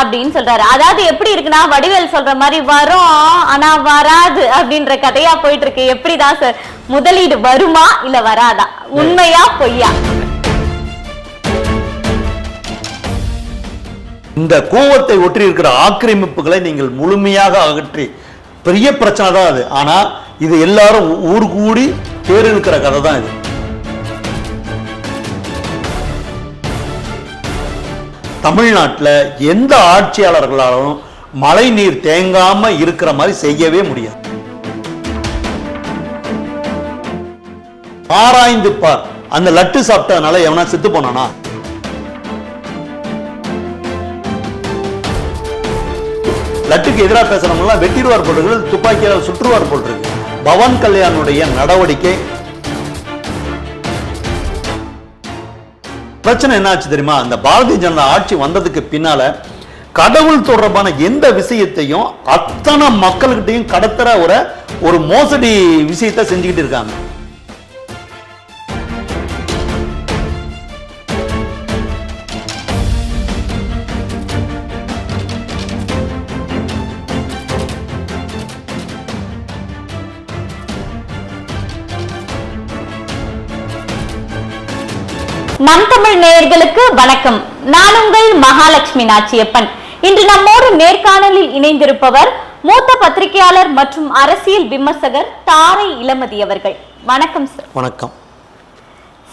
அப்படின்னு சொல்றாரு. அதாவது எப்படி இருக்குன்னா வடிவேல் சொல்ற மாதிரி வரும் ஆனா வராது அப்படின்ற கதையா போயிட்டு இருக்கு எப்படிதான் சார்? முதலீடு வருமா இல்ல வராதா? உண்மையா பொய்யா? இந்த கோவத்தை ஒற்றி இருக்கிற ஆக்கிரமிப்புகளை நீங்கள் முழுமையாக அகற்றி பெரிய பிரச்சனை தான் அது. ஆனா இது எல்லாரும் ஊர் கூடி பேர் இருக்கிற கதை தான் இது. தமிழ்நாட்டில் எந்த ஆட்சியாளர்களாலும் மழை நீர் தேங்காம இருக்கிற மாதிரி செய்யவே முடியாது. ஆராய்ந்து பார் அந்த லட்டு சாப்பிட்டதுனால எவனா செத்து போனானா? லட்டுக்கு எதிராக பேசுறவங்களாம் வெட்டிடுவார் போட்டிருக்கு துப்பாக்கியால் சுற்றுவார் போட்டிருக்கு பவன் கல்யாணுடைய நடவடிக்கை பிரச்சனை என்னாச்சு தெரியுமா? அந்த பாரதிய ஜனதா ஆட்சி வந்ததுக்கு பின்னால கடவுள் தொடர்பான எந்த விஷயத்தையும் அத்தனை மக்கள்கிட்டையும் கடத்துற ஒரு ஒரு மோசடி விஷயத்த செஞ்சுக்கிட்டு இருக்காங்க. நம் தமிழ் நேயர்களுக்கு வணக்கம். நான் உங்கள் மகாலட்சுமி நாச்சியப்பன். இன்று நம்மோடு நேர்காணலில் இணைந்திருப்பவர் மூத்த பத்திரிகையாளர் மற்றும் அரசியல் விமர்சகர் தாரை இளமதி அவர்கள். வணக்கம் சார் வணக்கம்.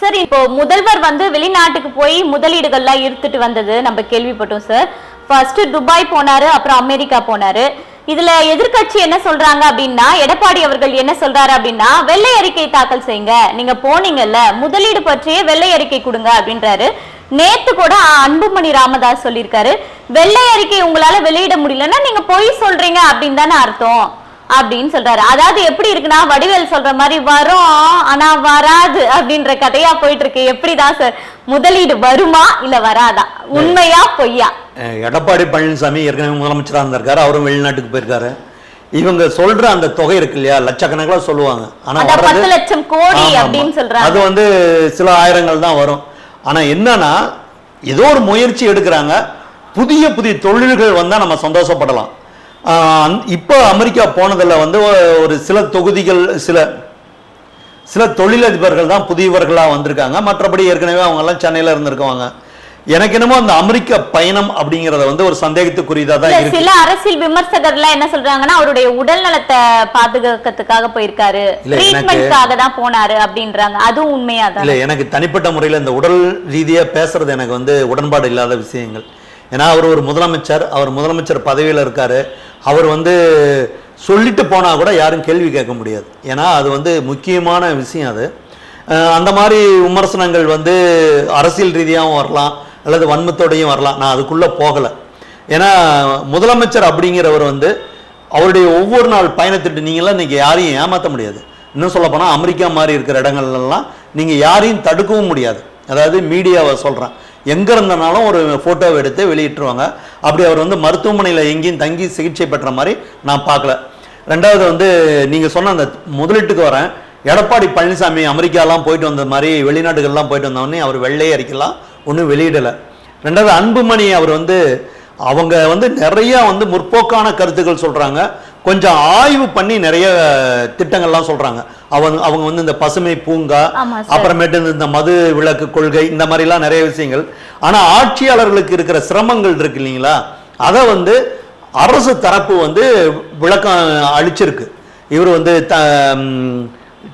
சார் இப்போ முதல்வர் வந்து வெளிநாட்டுக்கு போய் முதலீடுகள்லாம் ஈர்த்துட்டு வந்தது நம்ம கேள்விப்பட்டோம் சார் ஃபர்ஸ்ட் துபாய் போனாரு அப்புறம் அமெரிக்கா போனாரு. இதுல எதிர்க்கட்சி என்ன சொல்றாங்க அப்படின்னா எடப்பாடி அவர்கள் என்ன சொல்றாரு அப்படின்னா வெள்ளை அறிக்கை தாக்கல் செய்யுங்க. நீங்க போனீங்கல்ல முதலீடு பற்றிய வெள்ளை அறிக்கை கொடுங்க அப்படின்றாரு. நேத்து கூட அன்புமணி ராமதாஸ் சொல்லியிருக்காரு. வெள்ளை அறிக்கை உங்களால வெளியிட முடியலன்னா நீங்க பொய் சொல்றீங்க அப்படின்னு தானே அர்த்தம். அப்படின்னு சொல்றாரு. அதாவது எப்படி இருக்குன்னா வடிவேல் சொல்ற மாதிரி வரும் ஆனா வராது அப்படின்ற கதையா போயிட்டு இருக்கு எப்படிதான் சார்? முதலீடு வருமா இல்ல வராதா? உண்மையா பொய்யா? எடப்பாடி பழனிசாமி ஏற்கனவே முதலமைச்சராக இருந்திருக்காரு. அவரும் வெளிநாட்டுக்கு போயிருக்காரு. இவங்க சொல்ற அந்த தொகை இருக்கு இல்லையா? லட்சக்கணக்கில் சொல்லுவாங்க. ஆனா பத்து லட்சம் கோடி. அப்படின்னு சொல்றாங்க. அது வந்து சில ஆயிரங்கள் தான் வரும். ஆனா என்னன்னா ஏதோ ஒரு முயற்சி எடுக்கிறாங்க. புதிய புதிய தொழில்கள் வந்தா நம்ம சந்தோஷப்படலாம். இப்போ அமெரிக்கா போனதுல வந்து ஒரு சில தொகுதிகள் சில சில தொழிலதிபர்கள் தான் புதியவர்களாக வந்திருக்காங்க. மற்றபடி ஏற்கனவே அவங்க எல்லாம் சென்னையில இருந்திருக்கவங்க. எனக்கு என்னமோ அந்த அமெரிக்க பயணம் அப்படிங்கறத வந்து ஒரு சந்தேகத்துக்குரியதா தான் இருக்கு. சில அரசியல் விமர்சகர்லாம் என்ன சொல்றாங்கன்னா அவருடைய உடல் நலத்தை பாதுகாக்கிறதுக்காக போயிருக்காரு. ட்ரீட்மெண்ட்காக தான் போனாரு அப்படின்றாங்க. அதுவும் உண்மையா தான்? இல்ல எனக்கு தனிப்பட்ட முறையில் இந்த உடல் ரீதியா பேசுறது எனக்கு வந்து உடன்பாடு இல்லாத விஷயங்கள். ஏன்னா அவர் ஒரு முதலமைச்சர் அவர் முதலமைச்சர் பதவியில் இருக்கார். அவர் வந்து சொல்லிட்டு போனால் கூட யாரும் கேள்வி கேட்க முடியாது. ஏன்னா அது வந்து முக்கியமான விஷயம் அது. அந்த மாதிரி விமர்சனங்கள் வந்து அரசியல் ரீதியாகவும் வரலாம் அல்லது வன்மத்தோடையும் வரலாம். நான் அதுக்குள்ளே போகலை. ஏன்னா முதலமைச்சர் அப்படிங்கிறவர் வந்து அவருடைய ஒவ்வொரு நாள் பயணத்திட்டு நீங்களாம் இன்னைக்கு யாரையும் ஏமாற்ற முடியாது. இன்னும் சொல்லப்போனால் அமெரிக்கா மாதிரி இருக்கிற இடங்கள்லாம் நீங்கள் யாரையும் தடுக்கவும் முடியாது. அதாவது மீடியாவை சொல்கிறேன் எங்கே இருந்தனாலும் ஒரு ஃபோட்டோவை எடுத்து வெளியிட்டுருவாங்க. அப்படி அவர் வந்து மருத்துவமனையில் எங்கேயும் தங்கி சிகிச்சை பெற்ற மாதிரி நான் பார்க்கல. ரெண்டாவது வந்து நீங்கள் சொன்ன அந்த முதலீட்டுக்கு வரேன். எடப்பாடி பழனிசாமி அமெரிக்காலாம் போயிட்டு வந்த மாதிரி வெளிநாட்டுகள்லாம் போயிட்டு வந்தவொடனே அவர் வெள்ளை அறிக்கலாம் ஒன்றும் வெளியிடலை. ரெண்டாவது அன்புமணி அவர் வந்து அவங்க வந்து நிறையா வந்து முற்போக்கான கருத்துக்கள் சொல்கிறாங்க கொஞ்சம் ஆய்வு பண்ணி நிறைய திட்டங்கள்லாம் சொல்றாங்க. அவங்க அவங்க வந்து இந்த பசுமை பூங்கா. அப்புறமேட்டு இந்த- மது விலக்கு கொள்கை இந்த மாதிரிலாம் நிறைய விஷயங்கள். ஆனா ஆட்சியாளர்களுக்கு இருக்கிற சிரமங்கள் இருக்கு இல்லைங்களா? அதை வந்து அரசு தரப்பு வந்து விளக்கம் அளிச்சிருக்கு. இவர் வந்து த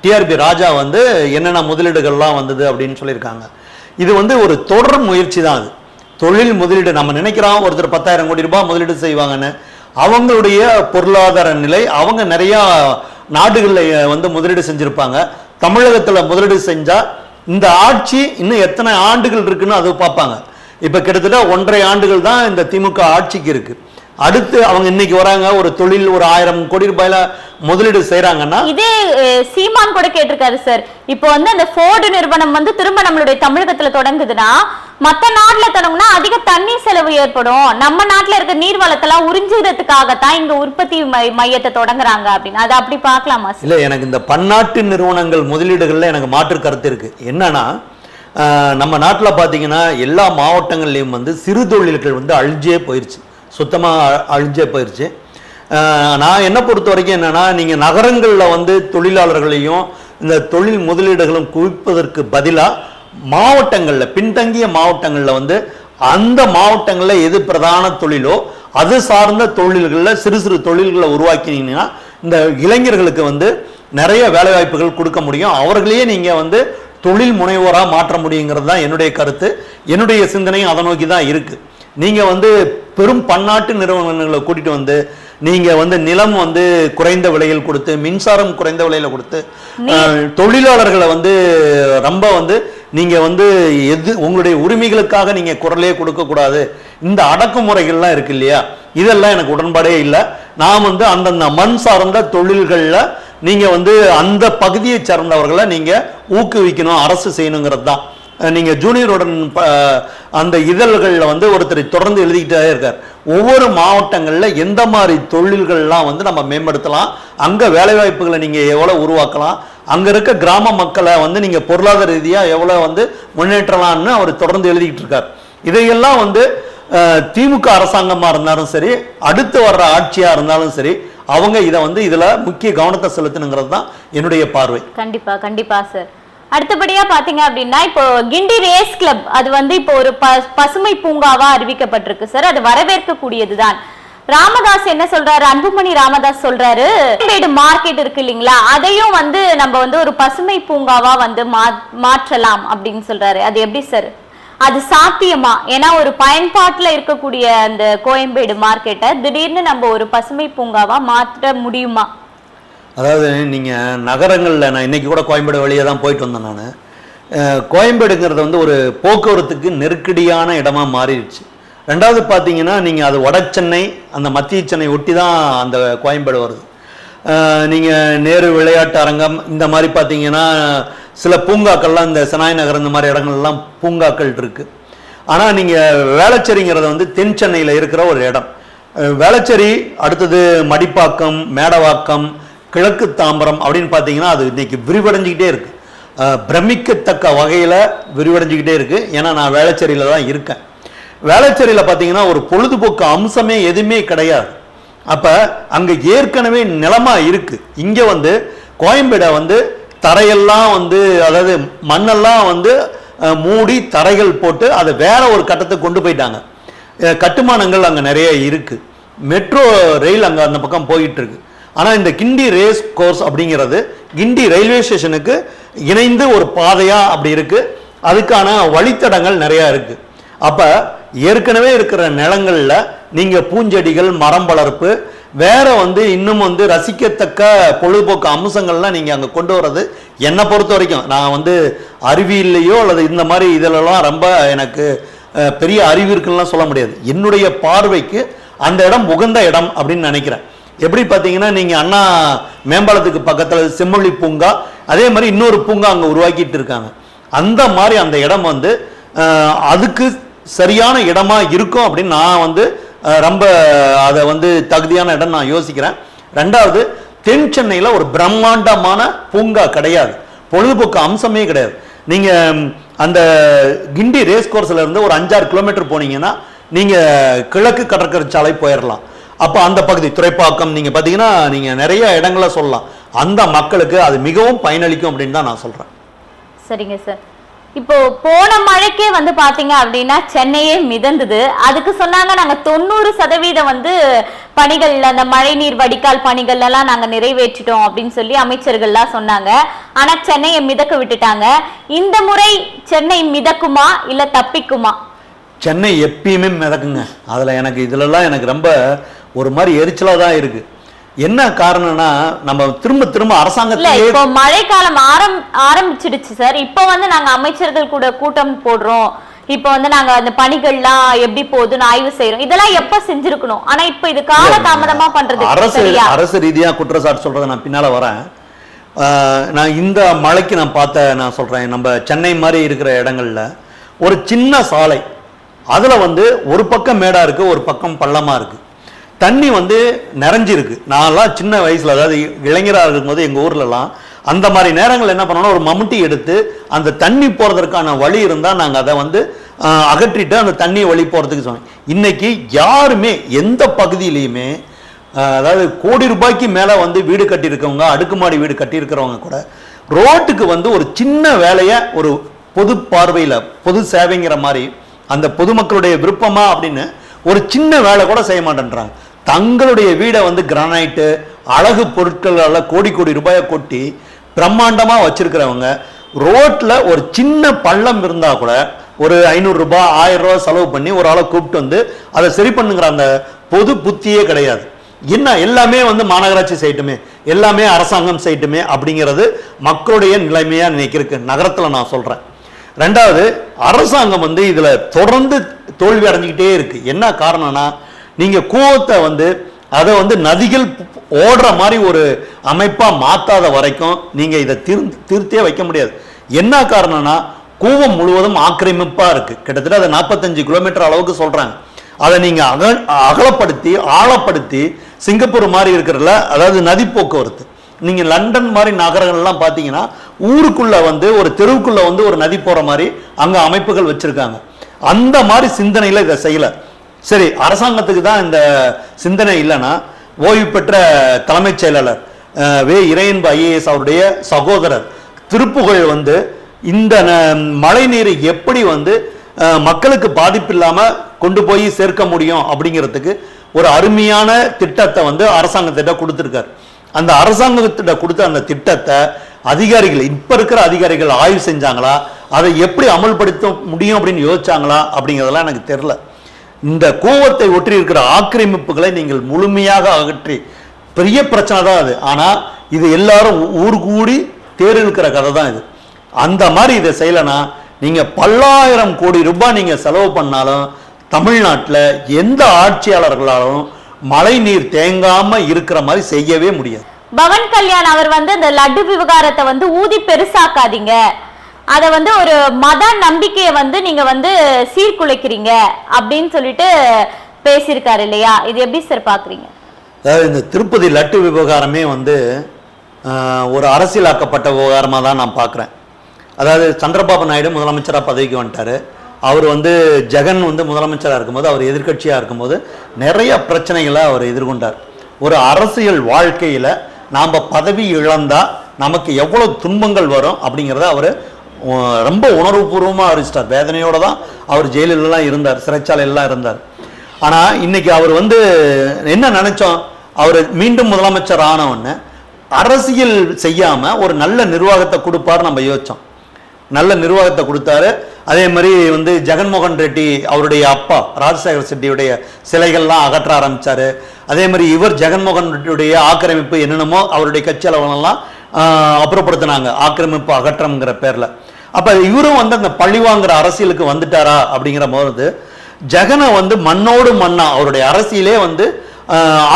டிஆர்பி ராஜா வந்து என்னென்ன முதலீடுகள்லாம் வந்தது அப்படின்னு சொல்லியிருக்காங்க. இது வந்து ஒரு தொடர் முயற்சி தான் அது. தொழில் முதலீடு நம்ம நினைக்கிறோம் ஒருத்தர் பத்தாயிரம் கோடி ரூபாய் முதலீடு செய்வாங்கன்னு. அவங்களுடைய பொருளாதார நிலை அவங்க நிறையா நாடுகளில் வந்து முதலீடு செஞ்சுருப்பாங்க. தமிழகத்தில் முதலீடு செஞ்சால் இந்த ஆட்சி இன்னும் எத்தனை ஆண்டுகள் இருக்குன்னு அது பார்ப்பாங்க. இப்போ கிட்டத்தட்ட ஒன்றரை ஆண்டுகள் தான் இந்த திமுக ஆட்சிக்கு இருக்குது அடுத்து அவங்க இன்னைக்கு வராங்க ஒரு தொழில் ஒரு ஆயிரம் கோடி ரூபாயில முதலீடு செய்யறாங்கன்னா இதே சீமான் கூட கேட்டிருக்காரு சார். இப்போ வந்து அந்த ஃபோர்டு நிறுவனம் வந்து திரும்ப நம்மளுடைய தமிழகத்துல தொடங்குதுன்னா மற்ற நாட்டுல தொடங்குனா அதிக தண்ணீர் செலவு ஏற்படும். நம்ம நாட்டுல இருக்க நீர் வளத்தெல்லாம் உறிஞ்சுறதுக்காகத்தான் இங்க உற்பத்தி மை- மையத்தை தொடங்குறாங்க அப்படின்னு. அதை அப்படி பார்க்கலாமா சார் இல்ல எனக்கு இந்த பன்னாட்டு நிறுவனங்கள் முதலீடுகள்ல எனக்கு மாற்று கருத்து இருக்கு. என்னன்னா நம்ம நாட்டில் பார்த்தீங்கன்னா எல்லா மாவட்டங்கள்லையும் வந்து சிறு தொழில்கள் வந்து அழிஞ்சே போயிடுச்சு சுத்தமாக அழிஞ்சே போயிடுச்சு நான் என்ன பொறுத்த வரைக்கும் என்னென்னா நீங்கள் நகரங்களில் வந்து தொழிலாளர்களையும் இந்த தொழில் முதலீடுகளும் குவிப்பதற்கு பதிலாக மாவட்டங்களில் பின்தங்கிய மாவட்டங்களில் வந்து அந்த மாவட்டங்களில் எது பிரதான தொழிலோ அது சார்ந்த தொழில்களில் சிறு சிறு தொழில்களை உருவாக்கினீங்கன்னா இந்த இளைஞர்களுக்கு வந்து நிறைய வேலைவாய்ப்புகள் கொடுக்க முடியும். அவர்களையே நீங்கள் வந்து தொழில் முனைவோராக மாற்ற முடியுங்கிறது தான் என்னுடைய கருத்து. என்னுடைய சிந்தனையும் அதை நோக்கி தான் இருக்குது நீங்கள் வந்து பெரும் பன்னாட்டு நிறுவனங்களை கூட்டிகிட்டு வந்து நீங்கள் வந்து நிலம் வந்து குறைந்த விலையில் கொடுத்து மின்சாரம் குறைந்த விலையில் கொடுத்து தொழிலாளர்களை வந்து ரொம்ப வந்து நீங்க வந்து எது உங்களுடைய உரிமைகளுக்காக நீங்க குரலே கொடுக்க கூடாது. இந்த அடக்குமுறைகள்லாம் இருக்கு இல்லையா? இதெல்லாம் எனக்கு உடன்பாடே இல்லை. நான் வந்து அந்தந்த மண் சார்ந்த தொழில்கள்ல நீங்க வந்து அந்த பகுதியை சார்ந்தவர்களை நீங்க ஊக்குவிக்கணும் அரசு செய்யணுங்கிறது தான் அஹ் நீங்க ஜூனியருடன் அந்த இதழ்களில் வந்து ஒருத்தர் தொடர்ந்து எழுதிக்கிட்டே இருக்கார். ஒவ்வொரு மாவட்டங்களில் எந்த மாதிரி தொழில்கள்லாம் வந்து நம்ம மேம்படுத்தலாம்? அங்கே வேலைவாய்ப்புகளை நீங்கள் எவ்வளோ உருவாக்கலாம்? அங்கே இருக்க கிராம மக்களை வந்து நீங்கள் பொருளாதார ரீதியாக எவ்வளோ வந்து முன்னேற்றலாம்னு அவர் தொடர்ந்து எழுதிக்கிட்டு இருக்கார். இதையெல்லாம் வந்து திமுக அரசாங்கமாக இருந்தாலும் சரி அடுத்து வர்ற ஆட்சியாக இருந்தாலும் சரி அவங்க இதை வந்து இதில் முக்கிய கவனத்தை செலுத்தணுங்கிறது தான் என்னுடைய பார்வை. கண்டிப்பாக கண்டிப்பாக சார் அடுத்தபடியா பாத்தீங்க அப்படின்னா இப்போ கிண்டி ரேஸ் கிளப் அது வந்து இப்போ ஒரு பசுமை பூங்காவா அறிவிக்கப்பட்டிருக்கு சார் அது வரவேற்கக்கூடியதுதான். ராமதாஸ் என்ன சொல்றாரு? அன்புமணி ராமதாஸ் சொல்றாரு கோயம்பேடு மார்க்கெட் இருக்கு இல்லைங்களா? அதையும் வந்து நம்ம வந்து ஒரு பசுமை பூங்காவா வந்து மா- மாற்றலாம் அப்படின்னு சொல்றாரு. அது எப்படி சார் அது சாத்தியமா? ஏன்னா ஒரு பயன்பாட்டுல இருக்கக்கூடிய அந்த கோயம்பேடு மார்க்கெட்டை திடீர்னு நம்ம ஒரு பசுமை பூங்காவா மாற்ற முடியுமா? அதாவது நீங்கள் நகரங்களில் நான் இன்னைக்கு கூட கோயம்பேடு வழியாக தான் போயிட்டு வந்தேன் நான். கோயம்பேடுங்கிறது வந்து ஒரு போக்குவரத்துக்கு நெருக்கடியான இடமா மாறிடுச்சு. ரெண்டாவது பார்த்தீங்கன்னா நீங்கள் அது வட சென்னை அந்த மத்திய சென்னை ஒட்டி தான் அந்த கோயம்பேடு வருது. நீங்கள் நேரு விளையாட்டு அரங்கம் இந்த மாதிரி பார்த்தீங்கன்னா சில பூங்காக்கள்லாம் இந்த செனாய் நகர் இந்த மாதிரி இடங்கள்லாம் பூங்காக்கள் இருக்குது ஆனால் நீங்கள் வேளச்சேரிங்கிறது வந்து தென் சென்னையில் இருக்கிற ஒரு இடம். வேளச்சேரி அடுத்தது மடிப்பாக்கம் மேடவாக்கம் கிழக்கு தாம்பரம் அப்படின்னு பார்த்தீங்கன்னா அது இன்றைக்கி விரிவடைஞ்சிக்கிட்டே இருக்குது பிரமிக்கத்தக்க வகையில் விரிவடைஞ்சிக்கிட்டே இருக்குது ஏன்னா நான் வேளச்சேரியில் தான் இருக்கேன். வேளச்சேரியில் பார்த்தீங்கன்னா ஒரு பொழுதுபோக்கு அம்சமே எதுவுமே கிடையாது. அப்போ அங்கே ஏற்கனவே நிலமாக இருக்குது இங்கே வந்து கோயம்பேடை வந்து தரையெல்லாம் வந்து அதாவது மண்ணெல்லாம் வந்து மூடி தரைகள் போட்டு அதை வேற ஒரு கட்டத்துக்கு கொண்டு போயிட்டாங்க. கட்டுமானங்கள் அங்கே நிறைய இருக்குது மெட்ரோ ரயில் அங்கே அந்த பக்கம் போயிட்டுருக்கு ஆனால் இந்த கிண்டி ரேஸ் கோர்ஸ் அப்படிங்கிறது கிண்டி ரயில்வே ஸ்டேஷனுக்கு இணைந்து ஒரு பாதையாக அப்படி இருக்குது அதுக்கான வழித்தடங்கள் நிறையா இருக்குது அப்போ ஏற்கனவே இருக்கிற நிலங்களில் நீங்கள் பூஞ்செடிகள் மரம் வளர்ப்பு வேற வந்து இன்னும் வந்து ரசிக்கத்தக்க பொழுதுபோக்கு அம்சங்கள்லாம் நீங்கள் அங்கே கொண்டு வர்றது என்னை பொறுத்த வரைக்கும். நான் வந்து அறிவியல்லையோ அல்லது இந்த மாதிரி இதிலலாம் ரொம்ப எனக்கு பெரிய அறிவு இருக்குன்னுலாம் சொல்ல முடியாது. என்னுடைய பார்வைக்கு அந்த இடம் உகந்த இடம் அப்படின்னு நினைக்கிறேன். எப்படி பார்த்தீங்கன்னா நீங்கள் அண்ணா மேம்பாலத்துக்கு பக்கத்தில் செம்மொழி பூங்கா அதே மாதிரி இன்னொரு பூங்கா அங்கே உருவாக்கிட்டு இருக்காங்க. அந்த மாதிரி அந்த இடம் வந்து அதுக்கு சரியான இடமா இருக்கும் அப்படின்னு நான் வந்து ரொம்ப அதை வந்து தகுதியான இடம் நான் யோசிக்கிறேன். ரெண்டாவது தென் சென்னையில் ஒரு பிரம்மாண்டமான பூங்கா கிடையாது. பொழுதுபோக்கு அம்சமே கிடையாது. நீங்கள் அந்த கிண்டி ரேஸ் கோர்ஸ்ல இருந்து ஒரு அஞ்சாறு கிலோமீட்டர் போனீங்கன்னா நீங்க கிழக்கு கடற்கரை சாலை போயிடலாம் அப்போ அந்த பகுதி துறைப்பாக்கம் நீங்க பார்த்தீங்கன்னா நீங்க நிறைய இடங்களை சொல்லலாம். அந்த மக்களுக்கு அது மிகவும் பயனளிக்கும் அப்படின்னு தான் நான் சொல்றேன். சரிங்க சார் இப்போ போன மழைக்கே வந்து பாத்தீங்க அப்படின்னா சென்னையே மிதந்தது. அதுக்கு சொன்னாங்க நாங்க தொண்ணூறு சதவீதம் வந்து பணிகள் அந்த மழைநீர் வடிகால் பணிகள் எல்லாம் நாங்க நிறைவேற்றிட்டோம் அப்படின்னு சொல்லி அமைச்சர்கள்லாம் சொன்னாங்க. ஆனா சென்னையை மிதக்க விட்டுட்டாங்க. இந்த முறை சென்னை மிதக்குமா இல்ல தப்பிக்குமா? சென்னை எப்பயுமே மிதக்குங்க. அதில் எனக்கு இதுலலாம் எனக்கு ரொம்ப ஒரு மாதிரி எரிச்சலாக தான் இருக்கு. என்ன காரணம்னா நம்ம திரும்ப திரும்ப அரசாங்கத்திலே இப்போ மழைக்காலம் ஆரம் ஆரம்பிச்சிடுச்சு சார். இப்போ வந்து நாங்க அமைச்சர்கள் கூட கூட்டம் போடுறோம். இப்போ வந்து நாங்க அந்த பணிகள்லாம் எப்படி போகுதுன்னு ஆய்வு செய்யறோம் இதெல்லாம் எப்ப செஞ்சிருக்கணும்? ஆனா இப்போ இது கால தாமதமா பண்றது அரசு அரசு ரீதியா குற்றச்சாட்டு சொல்றதை நான் பின்னால வரேன். நான் இந்த மழைக்கு நான் பார்த்த நான் சொல்றேன். நம்ம சென்னை மாதிரி இருக்கிற இடங்கள்ல ஒரு சின்ன சாலை. அதுல வந்து ஒரு பக்கம் மேடா இருக்கு ஒரு பக்கம் பள்ளமா இருக்கு. தண்ணி வந்து நிறைஞ்சிருக்கு. நான்லாம் சின்ன வயசில் அதாவது இளைஞராக இருக்கும்போது எங்கள் ஊர்லலாம் அந்த மாதிரி நேரங்கள் என்ன பண்ணோம்னா ஒரு மம்முட்டி எடுத்து அந்த தண்ணி போகிறதுக்கான வழி இருந்தால் நாங்கள் அதை வந்து அகற்றிட்டு அந்த தண்ணி வழி போகிறதுக்கு சொன்னோம். இன்றைக்கி யாருமே எந்த பகுதியிலையுமே அதாவது கோடி ரூபாய்க்கு மேலே வந்து வீடு கட்டியிருக்கவங்க அடுக்குமாடி வீடு கட்டியிருக்கிறவங்க கூட ரோட்டுக்கு வந்து ஒரு சின்ன வேலையை ஒரு பொது பார்வையில் பொது சேவைங்கிற மாதிரி அந்த பொதுமக்களுடைய விருப்பமா அப்படின்னு ஒரு சின்ன வேலை கூட செய்ய மாட்டேன்றாங்க. தங்களுடைய வீடை வந்து கிரானைட்டு அழகு பொருட்களால் கோடி கோடி ரூபாயை கொட்டி பிரம்மாண்டமாக வச்சுருக்கிறவங்க ரோட்டில் ஒரு சின்ன பள்ளம் இருந்தால் கூட ஒரு ஐநூறுரூபா ஆயிரரூபா ஆயிரம் ரூபாய் செலவு பண்ணி ஒரு ஆளை கூப்பிட்டு வந்து அதை சரி பண்ணுங்கிற அந்த பொது புத்தியே கிடையாது. என்ன எல்லாமே வந்து மாநகராட்சி செய்யட்டுமே எல்லாமே அரசாங்கம் செய்யட்டுமே அப்படிங்கிறது மக்களுடைய நிலைமையாக நினைக்கிறதுக்கு நகரத்தில் நான் சொல்கிறேன் ரெண்டாவது அரசாங்கம் வந்து இதில் தொடர்ந்து தோல்வி அடைஞ்சுக்கிட்டே இருக்குது என்ன காரணம்னா நீங்கள் கூவத்தை வந்து அதை வந்து நதிகள் ஓடுற மாதிரி ஒரு அமைப்பாக மாற்றாத வரைக்கும் நீங்கள் இதை திரு திருத்தே வைக்க முடியாது. என்ன காரணம்னா கூவம் முழுவதும் ஆக்கிரமிப்பாக இருக்குது கிட்டத்தட்ட அதை நாற்பத்தஞ்சு கிலோமீட்டர் அளவுக்கு சொல்கிறாங்க அதை நீங்கள் அக அகலப்படுத்தி ஆழப்படுத்தி சிங்கப்பூர் மாதிரி இருக்கிறல அதாவது நதி போக்குவரத்து நீங்கள் லண்டன் மாதிரி நகரங்கள்லாம் பார்த்தீங்கன்னா ஊருக்குள்ளே வந்து ஒரு தெருவுக்குள்ளே வந்து ஒரு நதி போகிற மாதிரி அங்கே அமைப்புகள் வச்சுருக்காங்க. அந்த மாதிரி சிந்தனையில் இதை செய்யலை. சரி அரசாங்கத்துக்கு தான் இந்த சிந்தனை இல்லைன்னா ஓய்வு பெற்ற தலைமைச் செயலாளர் வே. இறையன்பு ஐஏஎஸ் அவருடைய சகோதரர் திருப்புகழ் வந்து இந்த ந- மழை நீரை எப்படி வந்து மக்களுக்கு பாதிப்பு இல்லாமல் கொண்டு போய் சேர்க்க முடியும் அப்படிங்கிறதுக்கு ஒரு அருமையான திட்டத்தை வந்து அரசாங்கத்திட்ட கொடுத்துருக்காரு. அந்த அரசாங்கத்திட்ட கொடுத்த அந்த திட்டத்தை அதிகாரிகள் இப்போ இருக்கிற அதிகாரிகள் ஆய்வு செஞ்சாங்களா? அதை எப்படி அமல்படுத்த முடியும் அப்படின்னு யோசிச்சாங்களா? அப்படிங்கிறதெல்லாம் எனக்கு தெரில இந்த கோவத்தை ஒற்றி இருக்கிற ஆக்கிரமிப்புகளை நீங்கள் முழுமையாக அகற்றி பெரிய பிரச்சனை தான் அது. ஆனால் இது எல்லாரும் ஊர் கூடி தேர் இழுக்கிற கதை தான் இது. அந்த மாதிரி இதை செய்யலைன்னா நீங்கள் பல்லாயிரம் கோடி ரூபாய் நீங்கள் செலவு பண்ணாலும் தமிழ்நாட்டில் எந்த ஆட்சியாளர்களாலும் மழை நீர் தேங்காமல் இருக்கிற மாதிரி செய்யவே முடியாது. பவன் கல்யாண் அவர் வந்து இந்த லட்டு விவகாரத்தை வந்து ஊதி பெருசாக்காதீங்க. அதை வந்து ஒரு மத நம்பிக்கையை வந்து நீங்க வந்து சீர்குலைக்கிறீங்க அப்படின்னு சொல்லிட்டு பேசியிருக்காரு இல்லையா? இது எப்படி சார் பார்க்குறீங்க அதாவது இந்த திருப்பதி லட்டு விவகாரமே வந்து ஒரு அரசியலாக்கப்பட்ட விவகாரமாக தான் நான் பார்க்குறேன் அதாவது சந்திரபாபு நாயுடு முதலமைச்சராக பதவிக்கு வந்துட்டார். அவர் வந்து ஜெகன் வந்து முதலமைச்சராக இருக்கும்போது அவர் எதிர்க்கட்சியாக இருக்கும்போது நிறைய பிரச்சனைகளை அவர் எதிர்கொண்டார். ஒரு அரசியல் வாழ்க்கையில் நாம் பதவி இழந்தால் நமக்கு எவ்வளோ துன்பங்கள் வரும் அப்படிங்கிறத அவர் ரொம்ப உணர்வுபூர்வமாக அறிவிச்சிட்டார் வேதனையோடு தான் அவர் ஜெயிலெல்லாம் இருந்தார் சிறைச்சாலையெல்லாம் இருந்தார். ஆனால் இன்னைக்கு அவர் வந்து என்ன நினைச்சோம்? அவர் மீண்டும் முதலமைச்சர் ஆனவுடனே அரசியல் செய்யாமல் ஒரு நல்ல நிர்வாகத்தை கொடுப்பாரு நம்ம யோசித்தோம் நல்ல நிர்வாகத்தை கொடுத்தாரு. அதே மாதிரி வந்து ஜெகன்மோகன் ரெட்டி அவருடைய அப்பா ராஜசேகர் செட்டியுடைய சிலைகள்லாம் அகற்ற ஆரம்பித்தார் அதே மாதிரி இவர் ஜெகன்மோகன் ரெட்டியுடைய ஆக்கிரமிப்பு என்னென்னமோ அவருடைய கட்சி அளவுலலாம் அப்புறப்படுத்தினாங்க. ஆக்கிரமிப்பு அகற்றம்ங்கிற பேரில். அப்போ இவரும் வந்து அந்த பழி வாங்குற அரசியலுக்கு வந்துட்டாரா அப்படிங்கிற போது ஜெகனை வந்து மண்ணோடு மண்ணா அவருடைய அரசியலே வந்து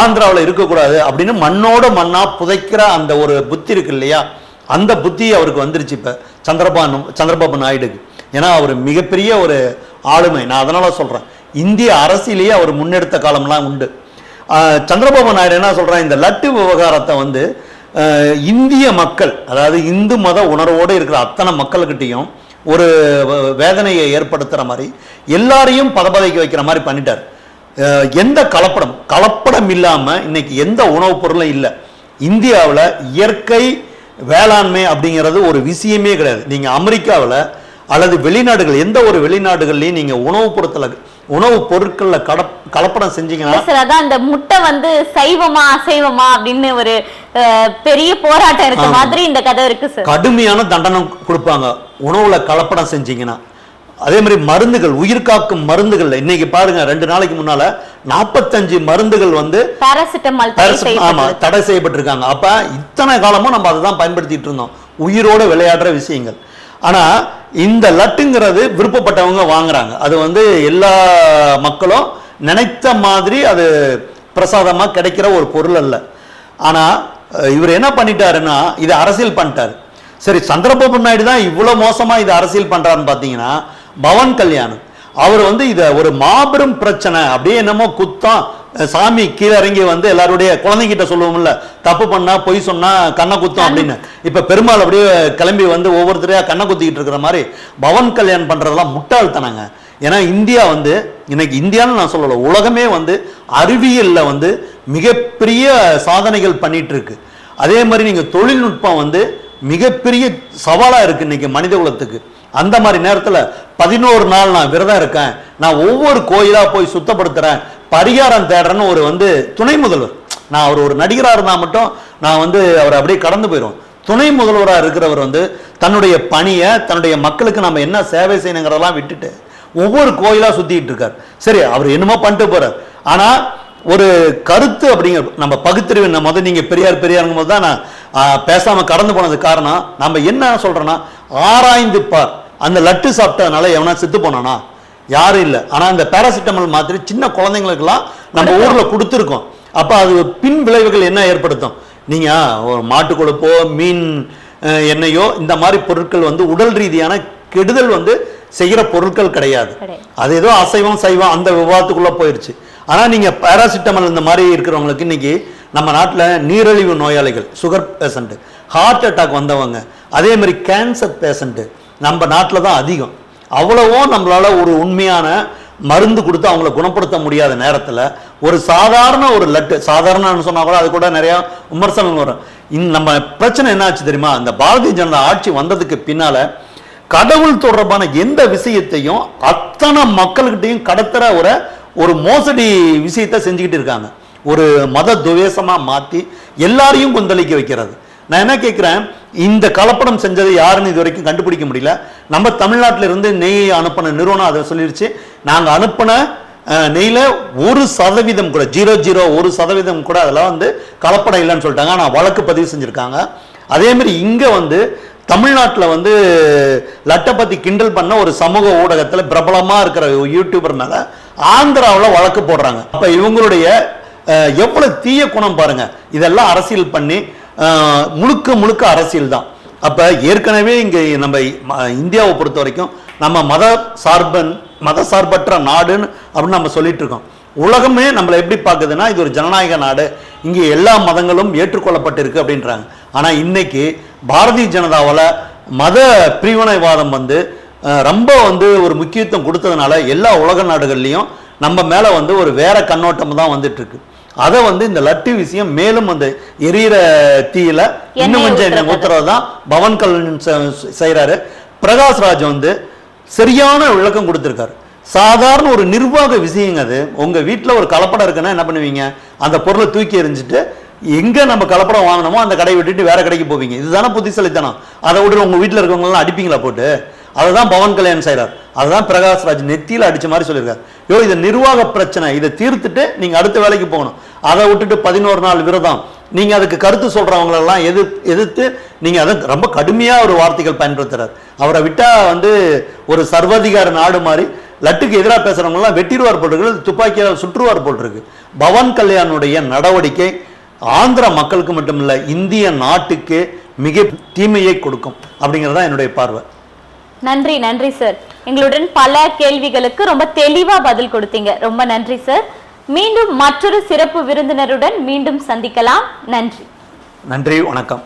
ஆந்திராவில் இருக்கக்கூடாது அப்படின்னு மண்ணோடு மண்ணா புதைக்கிற அந்த ஒரு புத்தி இருக்கு இல்லையா? அந்த புத்தி அவருக்கு வந்துருச்சு இப்போ சந்திரபாபு சந்திரபாபு நாயுடுக்கு. ஏன்னா அவர் மிகப்பெரிய ஒரு ஆளுமை. நான் அதனால சொல்கிறேன் இந்திய அரசியலேயே அவர் முன்னெடுத்த காலம்லாம் உண்டு. சந்திரபாபு நாயுடு என்ன சொல்கிறேன் இந்த லட்டு விவகாரத்தை வந்து இந்திய மக்கள் அதாவது இந்து மத உணர்வோடு இருக்கிற அத்தனை மக்கள்கிட்டையும் ஒரு வேதனையை ஏற்படுத்துகிற மாதிரி எல்லாரையும் பதபதைக்கு வைக்கிற மாதிரி பண்ணிட்டார். எந்த கலப்படம் கலப்படம் இல்லாமல் இன்னைக்கு எந்த உணவுப் பொருளும் இல்லை. இந்தியாவில் இயற்கை வேளாண்மை அப்படிங்கிறது ஒரு விஷயமே கிடையாது. நீங்கள் அமெரிக்காவில் அல்லது வெளிநாடுகள் எந்த ஒரு வெளிநாடுகள்லையும் நீங்கள் உணவுப் பொருட்களை உணவுப் பொருட்களில் கலப் கலப்படம் செஞ்சீங்கன்னா சார் அதான் இந்த முட்டை வந்து சைவமா அசைவமா அப்படின்னு ஒரு பெரிய போராட்டம் இருக்க. மாதிரி இந்த கதை இருக்கு சார். கடுமையான தண்டனை கொடுப்பாங்க. உணவுல கலப்படம் செஞ்சீங்கன்னா. அதே மாதிரி மருந்துகள் உயிர் காக்கும் மருந்துகள் இன்னைக்கு பாருங்க ரெண்டு நாளைக்கு முன்னால நாற்பத்தஞ்சு மருந்துகள் வந்து பாராசிட்டமால் ஆமா. தடை செய்யப்பட்டிருக்காங்க. அப்ப இத்தனை காலமும் நம்ம அதை தான் பயன்படுத்திட்டு இருந்தோம். உயிரோட விளையாடுற விஷயங்கள். ஆனா இந்த லட்டுங்கிறது விருப்பப்பட்டவங்க வாங்குறாங்க. அது வந்து எல்லா மக்களும் நினைத்த மாதிரி அது பிரசாதமாக கிடைக்கிற ஒரு பொருள் அல்ல. ஆனால் இவர் என்ன பண்ணிட்டாருன்னா இதை அரசியல் பண்ணிட்டாரு. சரி சந்திரபாபு நாயுடு தான் இவ்வளோ மோசமாக இதை அரசியல் பண்ணுறாருன்னு பார்த்தீங்கன்னா பவன் கல்யாணம் அவர் வந்து இதை ஒரு மாபெரும் பிரச்சனை அப்படியே என்னமோ குத்தம் சாமி கீழே இறங்கி வந்து எல்லாருடைய குழந்தைகிட்ட சொல்லுவோம்ல தப்பு பண்ணா பொய் சொன்னா கண்ணை குத்தம் அப்படின்னு. இப்ப பெருமாள் அப்படியே கிளம்பி வந்து ஒவ்வொருத்தரையா கண்ணை குத்திக்கிட்டு இருக்கிற மாதிரி பவன் கல்யாண் பண்றதெல்லாம் முட்டாள்தனங்க. ஏன்னா இந்தியா வந்து இன்னைக்கு இந்தியான்னு நான் சொல்லல உலகமே வந்து அறிவியல்ல வந்து மிகப்பெரிய சாதனைகள் பண்ணிட்டு இருக்கு அதே மாதிரி நீங்க தொழில்நுட்பம் வந்து மிகப்பெரிய சவாலா இருக்கு இன்னைக்கு மனித குலத்துக்கு அந்த மாதிரி நேரத்தில் பதினோரு நாள் நான் விரதம் இருக்கேன். நான் ஒவ்வொரு கோயிலாக போய் சுத்தப்படுத்துகிறேன் பரிகாரம் தேடுறேன்னு ஒரு வந்து துணை முதல்வர். நான் அவர் ஒரு நடிகராக இருந்தால் மட்டும் நான் வந்து அவர் அப்படியே கடந்து போயிடும் துணை முதல்வராக இருக்கிறவர் வந்து தன்னுடைய பணியை தன்னுடைய மக்களுக்கு நம்ம என்ன சேவை செய்யணுங்கிறதெல்லாம் விட்டுட்டு ஒவ்வொரு கோயிலாக சுற்றிக்கிட்டு இருக்கார். சரி அவர் என்னமோ பண்ணிட்டு போகிறார் ஆனால் ஒரு கருத்து அப்படிங்கிற நம்ம பகுத்தறிவு நம்ம வந்து நீங்கள் பெரியார் பெரியாருங்கும் போது தான் நான் பேசாமல் கடந்து போனது காரணம். நம்ம என்ன சொல்கிறோன்னா ஆராய்ந்து பார். அந்த லட்டு சாப்பிட்டதுனால எவனா செத்து போனானா? யாரும் இல்லை. ஆனா இந்த பேராசிட்டமால் மாத்திரை சின்ன குழந்தைங்களுக்கெல்லாம் நம்ம ஊர்ல கொடுத்துருக்கோம். அப்ப அது பின் விளைவுகள் என்ன ஏற்படுத்தும்? நீங்க ஒரு மாட்டு கொழுப்போ மீன் எண்ணெயோ இந்த மாதிரி பொருட்கள் வந்து உடல் ரீதியான கெடுதல் வந்து செய்யற பொருட்கள் கிடையாது. அது ஏதோ அசைவம் சைவம் அந்த விவாதத்துக்குள்ள போயிருச்சு. ஆனா நீங்க பேராசிட்டமால் இந்த மாதிரி இருக்கிறவங்களுக்கு இன்னைக்கு நம்ம நாட்டுல நீரிழிவு நோயாளிகள் சுகர் பேஷண்ட் ஹார்ட் அட்டாக் வந்தவங்க அதே மாதிரி கேன்சர் பேஷண்ட் நம்ம நாட்டில் தான் அதிகம். அவ்வளவோ நம்மளால் ஒரு உண்மையான மருந்து கொடுத்து அவங்கள குணப்படுத்த முடியாத நேரத்தில் ஒரு சாதாரண ஒரு லட்டு சாதாரணன்னு சொன்னால் கூட அது கூட நிறையா விமர்சனங்கள் வரும். இன் நம்ம பிரச்சனை என்னாச்சு தெரியுமா? அந்த பாரதிய ஜனதா ஆட்சி வந்ததுக்கு பின்னால் கடவுள் தொடர்பான எந்த விஷயத்தையும் அத்தனை மக்கள்கிட்டையும் கடத்துகிற ஒரு ஒரு மோசடி விஷயத்தை செஞ்சுக்கிட்டு இருக்காங்க. ஒரு மத துவேஷமாக மாற்றி எல்லாரையும் கொந்தளிக்க வைக்கிறது. நான் என்ன கேட்குறேன் இந்த கலப்படம் செஞ்சது யாருன்னு இது வரைக்கும் கண்டுபிடிக்க முடியல. நம்ம தமிழ்நாட்டில இருந்து நெய்யை அனுப்பின நிறுவனம் அதை சொல்லிருச்சு. நாங்கள் அனுப்பின நெய்யில் நெய்ல ஒரு சதவீதம் கூட ஜீரோ ஜீரோ ஒரு சதவீதம் கூட அதெல்லாம் வந்து கலப்படம் இல்லைன்னு சொல்லிட்டாங்க. ஆனால் வழக்கு பதிவு செஞ்சுருக்காங்க. அதேமாரி இங்கே வந்து தமிழ்நாட்டில் வந்து லட்டை பற்றி கிண்டல் பண்ண ஒரு சமூக ஊடகத்தில் பிரபலமாக இருக்கிற யூடியூபர் மேலே ஆந்திராவில் வழக்கு போடுறாங்க. அப்போ இவங்களுடைய எவ்வளோ தீய குணம் பாருங்கள் இதெல்லாம் அரசியல் பண்ணி முழுக்க முழுக்க அரசியல் தான். அப்போ ஏற்கனவே இங்கே நம்ம ம- இந்தியாவை பொறுத்த வரைக்கும் நம்ம மத சார்பன் மத சார்பற்ற நாடுன்னு அப்படின்னு நம்ம சொல்லிட்டு இருக்கோம். உலகமே நம்மளை எப்படி பார்க்குதுன்னா இது ஒரு ஜனநாயக நாடு. இங்கே எல்லா மதங்களும் ஏற்றுக்கொள்ளப்பட்டிருக்கு அப்படின்றாங்க. ஆனால் இன்னைக்கு பாரதிய ஜனதாவில் மத பிரிவினைவாதம் வந்து ரொம்ப வந்து ஒரு முக்கியத்துவம் கொடுத்ததுனால எல்லா உலக நாடுகள்லேயும் நம்ம மேலே வந்து ஒரு வேற கண்ணோட்டம் தான் வந்துட்டு இருக்கு. அதை வந்து இந்த லட்டு விஷயம் மேலும் அந்த எரியிற தீயில இன்னும் கொஞ்சம் எண்ணெய் ஊத்துறது. தான் பவன் கல்யாண் செ- செய்றாரு. பிரகாஷ் ராஜ் வந்து சரியான விளக்கம் கொடுத்திருக்காரு. சாதாரண ஒரு நிர்வாக விஷயங்க அது. உங்க வீட்ல ஒரு கலப்படம் இருக்குன்னா என்ன பண்ணுவீங்க? அந்த பொருளை தூக்கி எறிஞ்சிட்டு எங்க நம்ம கலப்படம் வாங்கினோமோ அந்த கடையை விட்டுட்டு வேற கடைக்கு போவீங்க. இதுதானே புத்திசாலித்தனம். அதை விட்டு உங்க வீட்ல இருக்கவங்க எல்லாம் அடிப்பீங்களா போட்டு? அதுதான் பவன் கல்யாண் செய்றார். அதுதான் பிரகாஷ் ராஜ் அடித்த மாதிரி சொல்லியிருக்காரு. யோ இது நிர்வாக பிரச்சனை. இதை தீர்த்துட்டு நீங்கள் அடுத்த வேலைக்கு போகணும். அதை விட்டுட்டு பதினோரு நாள் விரதம். நீங்கள் அதுக்கு கருத்து சொல்கிறவங்களெல்லாம் எது எதிர்த்து நீங்கள் அதை ரொம்ப கடுமையாக ஒரு வார்த்தைகள் பயன்படுத்துறாரு. அவரை விட்டால் வந்து ஒரு சர்வாதிகார நாடு மாதிரி லட்டுக்கு எதிராக பேசுகிறவங்களாம் வெட்டிடுவார் போட்டிருக்கு. துப்பாக்கியால் சுற்றுவார் போட்டிருக்கு. பவன் கல்யாணுடைய நடவடிக்கை ஆந்திர மக்களுக்கு மட்டுமில்லை இந்திய நாட்டுக்கு மிக தீமையை கொடுக்கும் அப்படிங்கிறது தான் என்னுடைய பார்வை. நன்றி நன்றி சார் எங்களுடன் பல கேள்விகளுக்கு ரொம்ப தெளிவா பதில் கொடுத்தீங்க. ரொம்ப நன்றி சார் மீண்டும் மற்றொரு சிறப்பு விருந்தினருடன் மீண்டும் சந்திக்கலாம். நன்றி. நன்றி வணக்கம்.